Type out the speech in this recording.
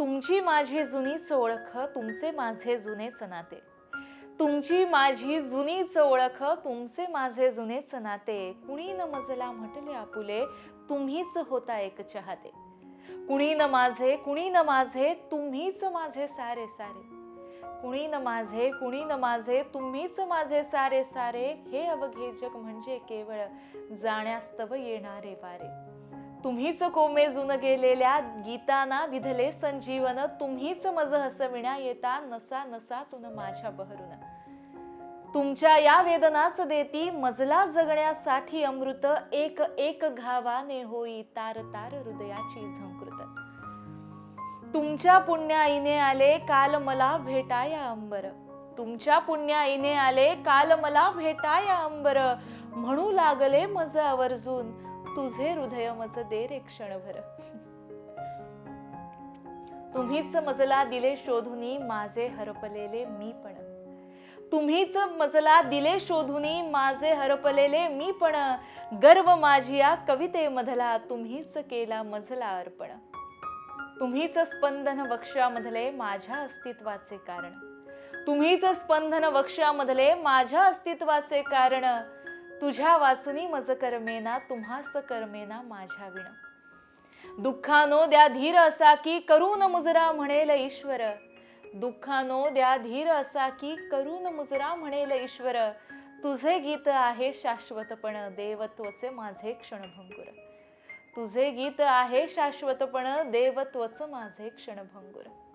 तुमची माझी जुनीच ओळख तुमचे माझे जुनेच नाते तुमची माझी जुनीच ओळख तुमचे माझे जुनेच नाते कुणी न मजला म्हटले आपुले तुम्हीच होता एक चाहते. कुणी न माझे कुणी न माझे तुम्हीच माझे सारे सारे. कुणी न माझे कुणी न माझे तुम्हीच माझे सारे सारे. हे अवघे जग म्हणजे केवळ जाण्यास्तव येणारे वारे. तुम्हीच कोमेजून गेलेल्या गीताना दिधले संजीवन तुम्हीच मज हसविण्या येता नसा नसा तुन माझ्या बहरून. तुमच्या या वेदनाच देती मजला जगण्यासाठी अमृत एक एक घावाने होई तार तार हृदयाची झंकृत. तुमच्या पुण्याईने आले काल मला भेटाया अंबर. तुमच्या पुण्याईने आले काल मला भेटाया अंबर. म्हणू लागले मज आवर्जून तुझे हृदय मज दे रे क्षणभर. तुम्हीच मजला दिले शोधुनी माझे हरपलेले मी पण. तुम्हीच मजला दिले शोधुनी माझे हरपलेले मी पण. गर्व माझी या कवितेमधला तुम्हीच केला मजला अर्पण. तुम्हीच स्पंदन वक्षामधले माझ्या अस्तित्वाचे कारण. तुम्हीच स्पंदन वक्षामधले माझ्या अस्तित्वाचे कारण. तुझ्या वाचुनी मज कर्मेना तुम्हास कर्मेना माझ्या विण. दुःखानो द्या धीर असा की करून मुजरा म्हणेल ईश्वर. दुःखानो द्या धीर असा की करून मुजरा म्हणेल ईश्वर. तुझे गीत आहे शाश्वतपण देवत्वचे माझे क्षणभंगुर. तुझे गीत आहे शाश्वतपण देवत्वच माझे क्षणभंगुर.